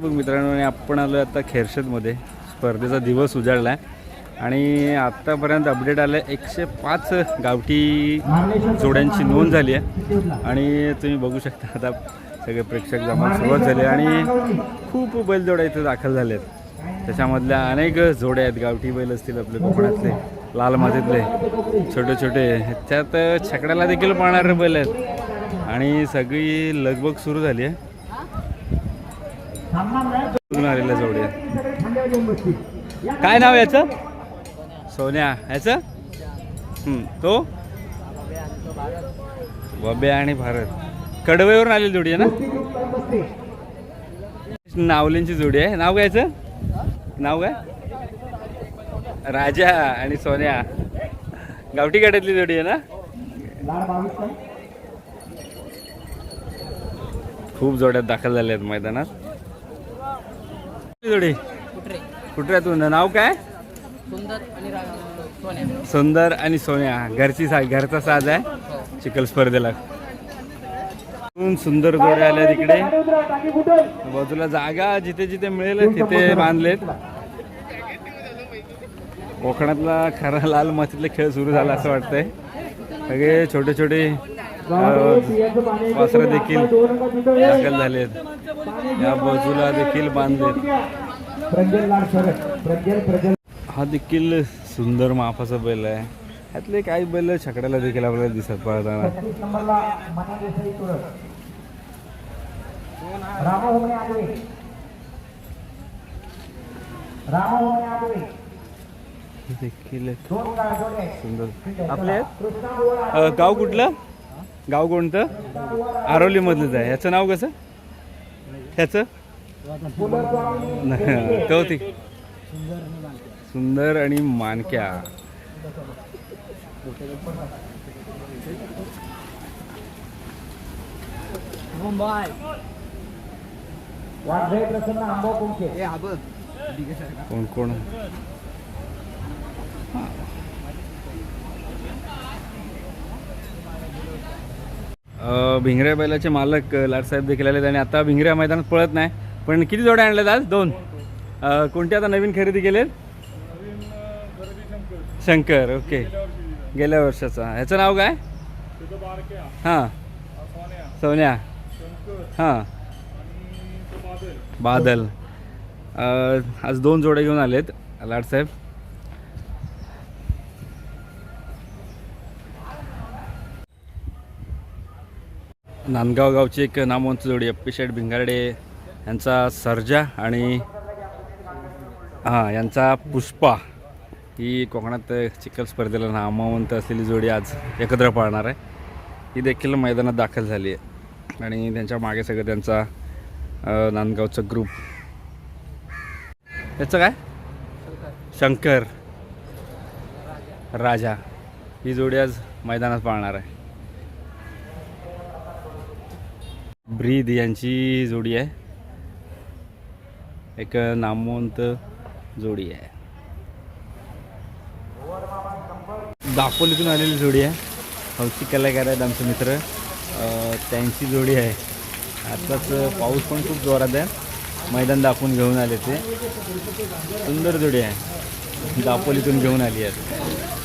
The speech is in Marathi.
बघ मित्रांनो आपण आलो आता खेरशदमध्ये. स्पर्धेचा दिवस उजाडला आहे आणि आत्तापर्यंत अपडेट आलं आहे एकशे पाच गावठी जोड्यांची नोंद झाली आहे. आणि तुम्ही बघू शकता आता सगळे प्रेक्षक जमा सुरुवात झाली आहे. आणि खूप बैलजोड्या इथं दाखल झाले आहेत त्याच्यामधल्या अनेक जोड्या आहेत. गावठी बैल असतील आपले कोकणातले लाल मातीतले छोटे छोटे. त्यात छकड्याला देखील पाहणारे बैल आहेत. आणि सगळी लगबग सुरू झाली आहे. आलेल्या जोड्या काय नाव याचं? सोन्या. याचं? तो? बब्या आणि भारत. कडवेवरून आलेली जोडी आहे ना? नावलेंची जोडी आहे. नाव काय याचं? नाव काय? राजा आणि सोन्या. गावठी गाड्यातली जोडी आहे ना? खूप जोड्यात दाखल झाल्या आहेत मैदानात. जोडी कुत्रे कुठे आहे तुझं? नाव काय? सुंदर आणि सोन्या. सुंदर आणि सोन्या. घरची सा घरचा साज आहे. चिखल स्पर्धेला. सुंदर जोड्या आल्या तिकडे. बाजूला जागा जिथे जिथे मिळेल तिथे बांधलेत. कोकणातला खरा लाल मातीतला खेळ सुरू झाला असं वाटतंय. सगळे छोटे छोटे वासरं देखील दाखल झालेत. या बाजूला देखील बांधले हा देखील सुंदर माफाचा बैल आहे. ह्यातले काही बैल छकड्याला देखील आपल्याला दिसत पडताना देखील सुंदर. आपले? गाव कुठलं? गाव कोणतं? आरोली मधलंच आहे. याचं नाव कसं? ह्याचं? नाही, तो ती सुंदर आणि मानक्या. मुंबई. ए बघ. कोण कोण? भिंगऱ्या बैलाचे मालक लाटसाहेब लाडसाहेब देखील आले आणि आता भिंगऱ्या मैदानात पळत नाही. पण किती जोड्या आणल्यात आज? दोन. कोणते आता नवीन खरेदी केलेत? शंकर ओके. गेल्या वर्षाचा. ह्याचं नाव काय? हां. सोन्या. हां. बादल. आज दोन जोड्या घेऊन आलेत लाडसाहेब नांदगाव गावची एक नामवंत जोडी अप्पीशेठ भिंगारडे यांचा सर्जा आणि हां यांचा पुष्पा. ही कोकणात चिखल स्पर्धेला नामवंत असलेली जोडी आज एकत्र पाळणार आहे. ही देखील मैदानात दाखल झाली आहे. आणि त्यांच्या मागे सगळं त्यांचा नांदगावचा ग्रुप याचं काय? शंकर. राजा. ही जोडी आज मैदानात पाळणार आहे. ब्रीद यांची जोडी आहे. एक नामवंत जोडी आहे. दापोलीतून आलेली जोडी आहे. हौशी कलाकार आहेत आमचे मित्र त्यांची जोडी आहे. आताच पाऊस पण खूप जोरात आहे. मैदान दाखवून घेऊन आले ते. सुंदर जोडी आहे. दापोलीतून घेऊन आली आहे.